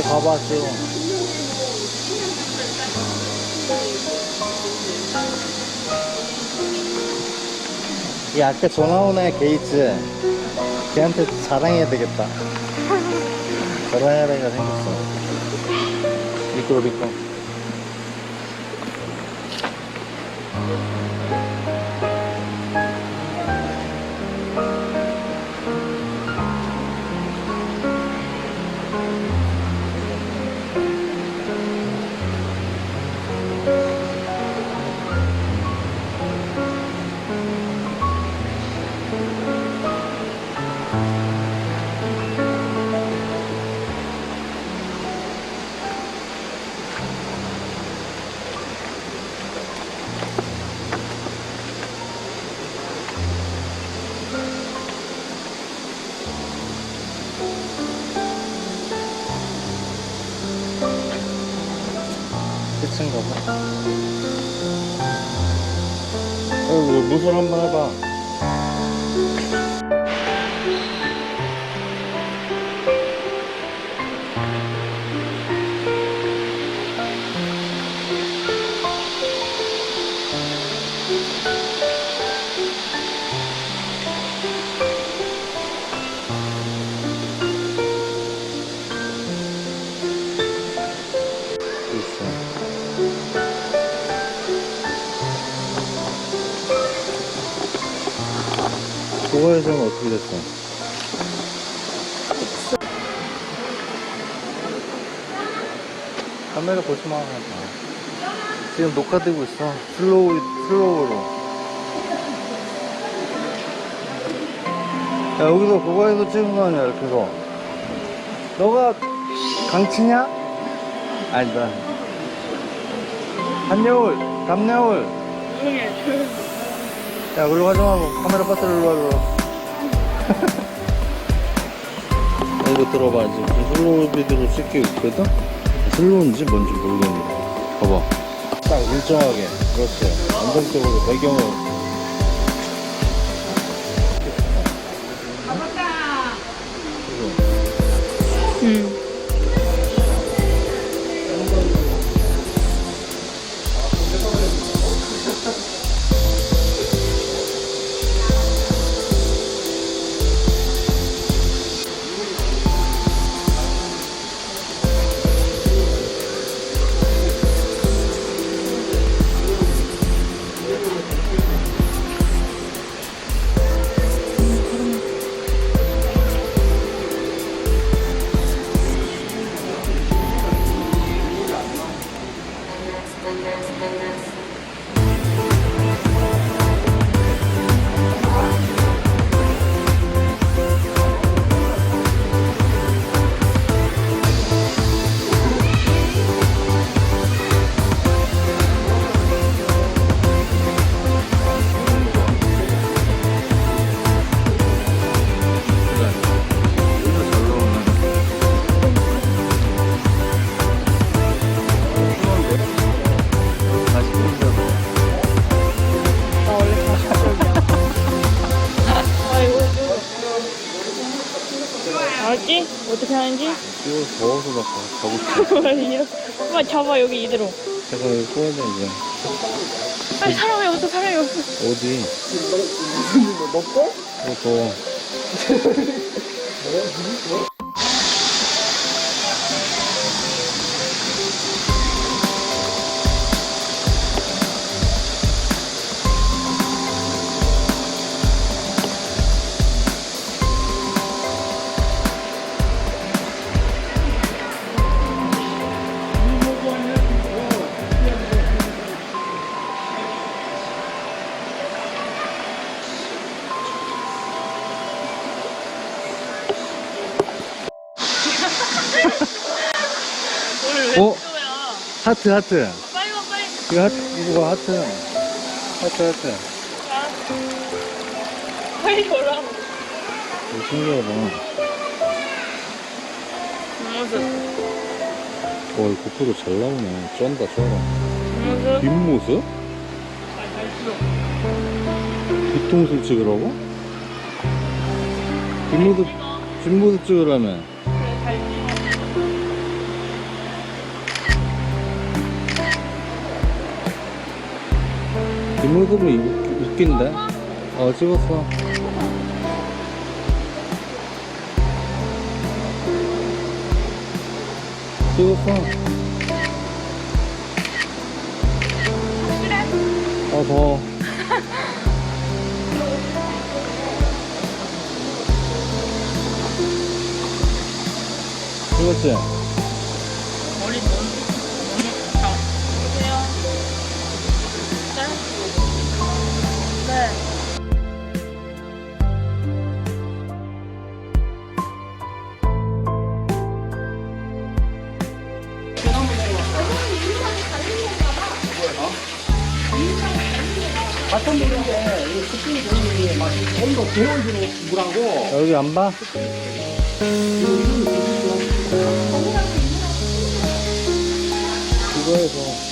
더 쭉. 이 아까 전화 오네 게이츠. 걔한테 자랑해야 되겠다. 자랑해야 되가 생겼어. 미끄러 미끄러. 끝인가 봐. 아이고, 무술 한번 해봐. 그거에서는 어떻게 됐어? 카메라 보지 마. 지금 녹화되고 있어. 슬로우, 슬로우로. 야, 여기서 그거에서 찍은 거 아니야, 그거. 너가 강치냐? 아니다. 한여울, 담여울. 야, 가지 말고 카메라 배터리 일로 와줘. 이거 들어봐. 지금 슬로우 비디오로 찍고 있거든? 슬로우인지 뭔지 모르겠는데. 봐봐. 딱 일정하게. 그렇지. 안정적으로 배경을. 알았지? 어떻게 하는지? 이거 더워서 막 가고 싶어. 이렇게. 엄마 잡아 여기 이대로. 잠깐 여기 돼, 이제. 빨리 사람이 없어 사람이 없어. 어디? 너 거? 어, 더 오늘 왜 어? 또야? 하트, 하트. 빨리 와 빨리. 이거 하트, 이거 봐, 하트. 하트, 하트. 빨리 오라고. 이거 신기하다. 뒷모습. 와, 이 고프로 잘 나오네. 쩐다, 쩔어. 뒷모습. 뒷모습? 잘 찍어. 뒤통수 찍으라고? 뒷모습, 뒷모습 찍으라며. 그래 잘 찍어. 웃- 웃긴데? 어, 찍었어. 찍었어. 어, 더. 찍었지? 머리 너무 너무 좋다. 보세요. 네. 네. 바텀 보는데 이 스프링 보는 게 전부 개운주로 물하고 여기 안 봐? 음. 이거에서